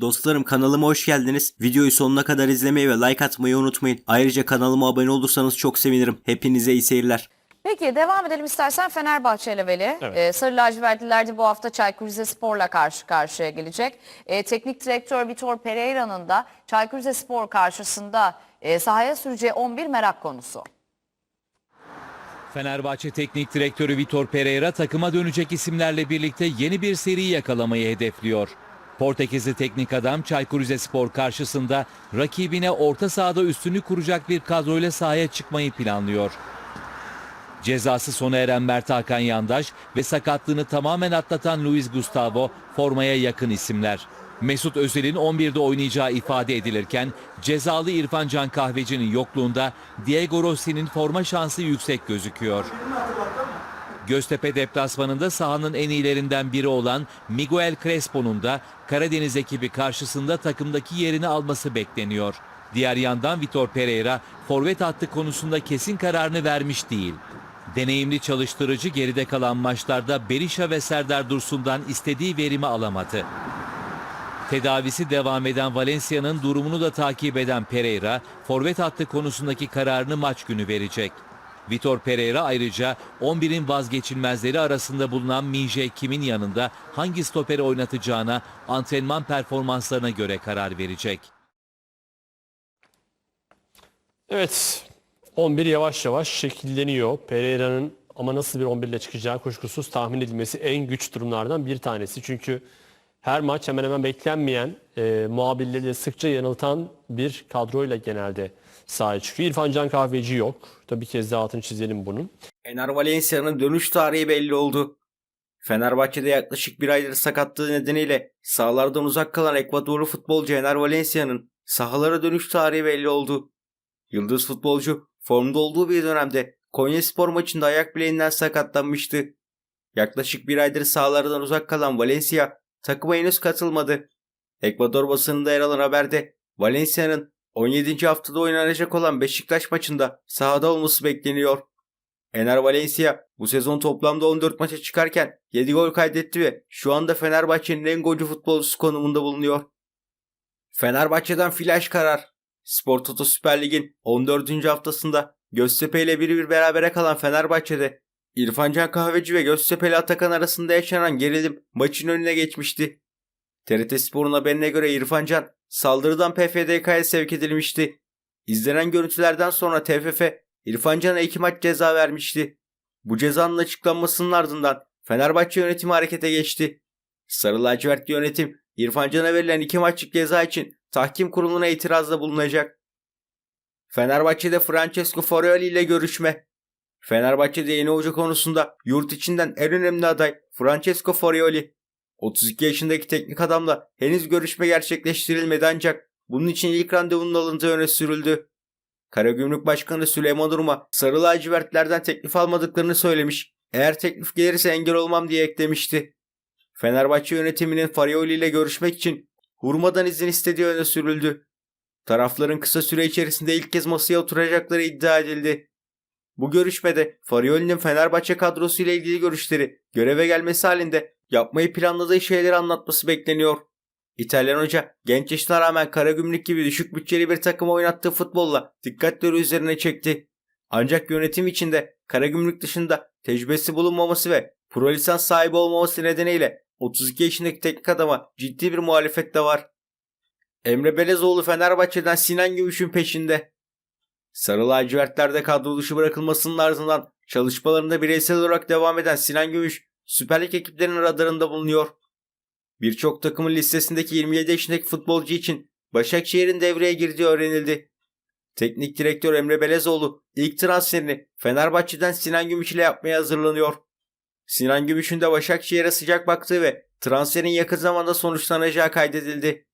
Dostlarım kanalıma hoş geldiniz. Videoyu sonuna kadar izlemeyi ve like atmayı unutmayın. Ayrıca kanalıma abone olursanız çok sevinirim. Hepinize iyi seyirler. Peki devam edelim istersen Fenerbahçe ile Veli. Evet. Ee, Sarı lacivertliler de bu hafta Çaykur Rizespor'la karşı karşıya gelecek. Ee, teknik direktör Vitor Pereira'nın da Çaykur Rizespor karşısında e, sahaya süreceği 11 merak konusu. Fenerbahçe Teknik Direktörü Vitor Pereira takıma dönecek isimlerle birlikte yeni bir seri yakalamayı hedefliyor. Portekizli teknik adam Çaykur Rizespor karşısında rakibine orta sahada üstünü kuracak bir kadroyla sahaya çıkmayı planlıyor. Cezası sona eren Mert Hakan Yandaş ve sakatlığını tamamen atlatan Luis Gustavo formaya yakın isimler. Mesut Özil'in 11'de oynayacağı ifade edilirken cezalı İrfan Can Kahveci'nin yokluğunda Diego Rossi'nin forma şansı yüksek gözüküyor. Göztepe deplasmanında sahanın en iyilerinden biri olan Miguel Crespo'nun da Karadeniz ekibi karşısında takımdaki yerini alması bekleniyor. Diğer yandan Vitor Pereira forvet hattı konusunda kesin kararını vermiş değil. Deneyimli çalıştırıcı geride kalan maçlarda Berisha ve Serdar Dursun'dan istediği verimi alamadı. Tedavisi devam eden Valencia'nın durumunu da takip eden Pereira, forvet hattı konusundaki kararını maç günü verecek. Vitor Pereira ayrıca 11'in vazgeçilmezleri arasında bulunan Minje Kim'in yanında hangi stoperi oynatacağına antrenman performanslarına göre karar verecek. Evet 11 yavaş yavaş şekilleniyor. Pereira'nın ama nasıl bir 11 ile çıkacağı kuşkusuz tahmin edilmesi en güç durumlardan bir tanesi. Çünkü her maç hemen hemen beklenmeyen, e, muhabirleri sıkça yanıltan bir kadroyla genelde sahaya çıkıyor. İrfan Can Kahveci yok. Tabii kez daha altını çizelim bunun. Ener Valencia'nın dönüş tarihi belli oldu. Fenerbahçe'de yaklaşık bir aydır sakatlığı nedeniyle sahalardan uzak kalan Ekvadorlu futbolcu Ener Valencia'nın sahalara dönüş tarihi belli oldu. Yıldız futbolcu formda olduğu bir dönemde Konyaspor maçında ayak bileğinden sakatlanmıştı. Yaklaşık bir aydır sahalardan uzak kalan Valencia takıma henüz katılmadı. Ekvador basınında yer alan haberde Valencia'nın 17. haftada oynanacak olan Beşiktaş maçında sahada olması bekleniyor. Ener Valencia bu sezon toplamda 14 maça çıkarken 7 gol kaydetti ve şu anda Fenerbahçe'nin en golcü futbolcusu konumunda bulunuyor. Fenerbahçe'den flash karar. Spor Toto Süper Lig'in 14. haftasında Göztepe ile 1-1 berabere kalan Fenerbahçe'de İrfan Can Kahveci ve Göztepe ile Atakan arasında yaşanan gerilim maçın önüne geçmişti. TRT Spor'un haberine göre İrfan Can saldırıdan PFDK'ya sevk edilmişti. İzlenen görüntülerden sonra TFF İrfan Can'a iki maç ceza vermişti. Bu cezanın açıklanmasının ardından Fenerbahçe yönetimi harekete geçti. Sarı lacivertli yönetim İrfan Can'a verilen iki maçlık ceza için tahkim kuruluna itirazda bulunacak. Fenerbahçe'de Francesco Forioli ile görüşme. Fenerbahçe'de yeni hoca konusunda yurt içinden en önemli aday Francesco Forioli. 32 yaşındaki teknik adamla henüz görüşme gerçekleştirilmedi ancak bunun için ilk randevunun alındığı öne sürüldü. Karagümrük Başkanı Süleyman Urma sarı lacivertlerden teklif almadıklarını söylemiş. Eğer teklif gelirse engel olmam diye eklemişti. Fenerbahçe yönetiminin Farioli ile görüşmek için Hurma'dan izin istediği öne sürüldü. Tarafların kısa süre içerisinde ilk kez masaya oturacakları iddia edildi. Bu görüşmede Farioli'nin Fenerbahçe kadrosu ile ilgili görüşleri göreve gelmesi halinde yapmayı planladığı şeyleri anlatması bekleniyor. İtalyan hoca genç yaşına rağmen Karagümrük gibi düşük bütçeli bir takıma oynattığı futbolla dikkatleri üzerine çekti. Ancak yönetim içinde Karagümrük dışında tecrübesi bulunmaması ve pro lisans sahibi olmaması nedeniyle 32 yaşındaki teknik adama ciddi bir muhalefet de var. Emre Belezoğlu Fenerbahçe'den Sinan Gümüş'ün peşinde. Sarı lacivertlerde kadro dışı bırakılmasının ardından çalışmalarında bireysel olarak devam eden Sinan Gümüş Süper Lig ekiplerinin radarında bulunuyor. Birçok takımın listesindeki 27 yaşındaki futbolcu için Başakşehir'in devreye girdiği öğrenildi. Teknik direktör Emre Belezoğlu ilk transferini Fenerbahçe'den Sinan Gümüş ile yapmaya hazırlanıyor. Sinan Gümüş'ün de Başakşehir'e sıcak baktığı ve transferin yakın zamanda sonuçlanacağı kaydedildi.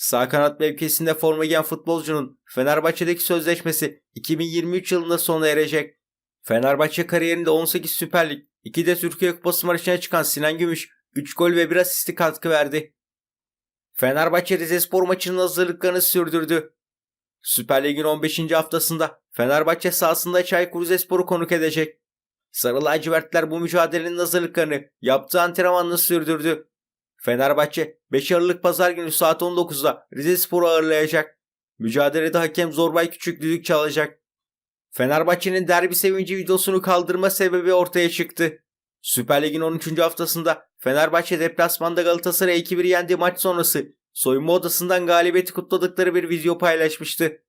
Sağ kanat mevkisinde forma giyen futbolcunun Fenerbahçe'deki sözleşmesi 2023 yılında sona erecek. Fenerbahçe kariyerinde 18 Süper Lig, 2 de Türkiye Kupası maçına çıkan Sinan Gümüş 3 gol ve 1 asisti katkı verdi. Fenerbahçe Rizespor maçının hazırlıklarını sürdürdü. Süper Lig'in 15. haftasında Fenerbahçe sahasında Çaykur Rizespor'u konuk edecek. Sarı lacivertler bu mücadelenin hazırlıklarını yaptığı antrenmanla sürdürdü. Fenerbahçe 5 Aralık Pazar günü saat 19'da Rize Spor'u ağırlayacak. Mücadelede hakem Zorbay Küçük düdük çalacak. Fenerbahçe'nin derbi sevinci videosunu kaldırma sebebi ortaya çıktı. Süper Lig'in 13. haftasında Fenerbahçe deplasmanda Galatasaray'ı 2-1 yendiği maç sonrası soyunma odasından galibiyeti kutladıkları bir video paylaşmıştı.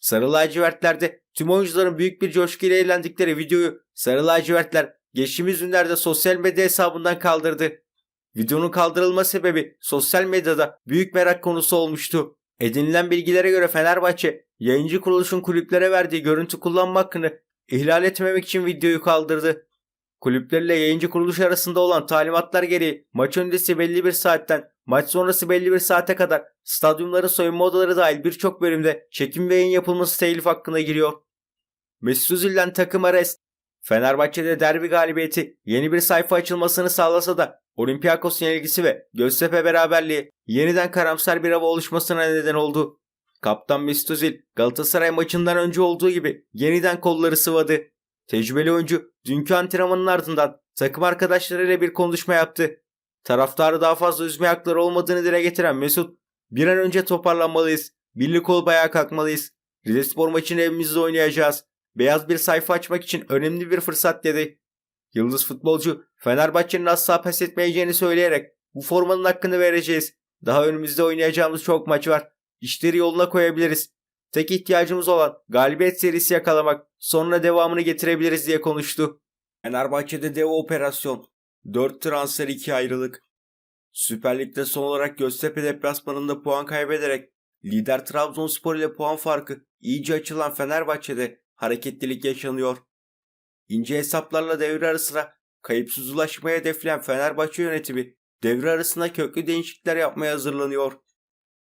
Sarı lacivertlerde tüm oyuncuların büyük bir coşkuyla eğlendikleri videoyu Sarı lacivertler geçtiğimiz günlerde sosyal medya hesabından kaldırdı. Videonun kaldırılma sebebi sosyal medyada büyük merak konusu olmuştu. Edinilen bilgilere göre Fenerbahçe yayıncı kuruluşun kulüplere verdiği görüntü kullanma hakkını ihlal etmemek için videoyu kaldırdı. Kulüplerle yayıncı kuruluş arasında olan talimatlar gereği maç öncesi belli bir saatten maç sonrası belli bir saate kadar stadyumların soyunma odaları dahil birçok bölümde çekim ve yayın yapılması telif hakkına giriyor. Mesut Özil'den takım arrest. Fenerbahçe'de derbi galibiyeti yeni bir sayfa açılmasını sağlasa da Olympiakos'un ilgisi ve Göztepe beraberliği yeniden karamsar bir hava oluşmasına neden oldu. Kaptan Mesut Galatasaray maçından önce olduğu gibi yeniden kolları sıvadı. Tecrübeli oyuncu dünkü antrenmanın ardından takım arkadaşlarıyla bir konuşma yaptı. Taraftarı daha fazla üzme hakları olmadığını dile getiren Mesut, bir an önce toparlanmalıyız, birlik olup ayağa kalkmalıyız. Rizespor maçını evimizde oynayacağız. Beyaz bir sayfa açmak için önemli bir fırsat dedi. Yıldız futbolcu Fenerbahçe'nin asla pes etmeyeceğini söyleyerek bu formanın hakkını vereceğiz. Daha önümüzde oynayacağımız çok maç var. İşleri yoluna koyabiliriz. Tek ihtiyacımız olan galibiyet serisi yakalamak, sonra devamını getirebiliriz diye konuştu. Fenerbahçe'de dev operasyon. 4 transfer 2 ayrılık. Süper Lig'de son olarak Göztepe deplasmanında puan kaybederek lider Trabzonspor ile puan farkı iyice açılan Fenerbahçe'de hareketlilik yaşanıyor. İnce hesaplarla devre arasına kayıpsız ulaşmayı hedefleyen Fenerbahçe yönetimi devre arasında köklü değişiklikler yapmaya hazırlanıyor.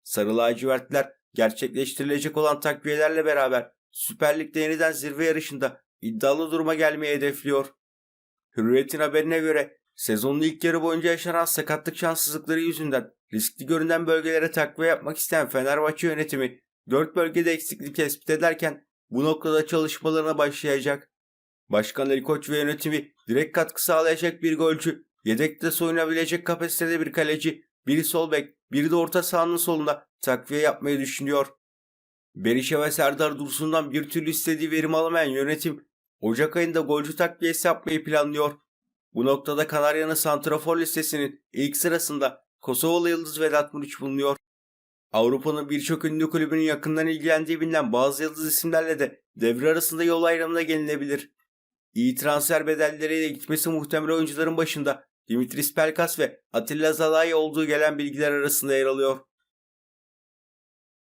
Sarı lacivertler gerçekleştirilecek olan takviyelerle beraber Süper Lig'de yeniden zirve yarışında iddialı duruma gelmeyi hedefliyor. Hürriyet'in haberine göre sezonun ilk yarı boyunca yaşanan sakatlık şanssızlıkları yüzünden riskli görünen bölgelere takviye yapmak isteyen Fenerbahçe yönetimi 4 bölgede eksiklik tespit ederken bu noktada çalışmalarına başlayacak. Başkan Ali Koç ve yönetimi direkt katkı sağlayacak bir golcü, yedekte soyunabilecek kapasitede bir kaleci, biri sol bek, biri de orta sahanın solunda takviye yapmayı düşünüyor. Berisha ve Serdar Dursun'dan bir türlü istediği verim alamayan yönetim, Ocak ayında golcü takviyesi yapmayı planlıyor. Bu noktada Kanarya'nın santrafor listesinin ilk sırasında Kosovalı Yıldız Vedat Muriç bulunuyor. Avrupa'nın birçok ünlü kulübünün yakından ilgilendiği bilinen bazı yıldız isimlerle de devre arasında yol ayrımına gelinebilir. İyi transfer bedelleriyle gitmesi muhtemel oyuncuların başında Dimitris Pelkas ve Atilla Zalai olduğu gelen bilgiler arasında yer alıyor.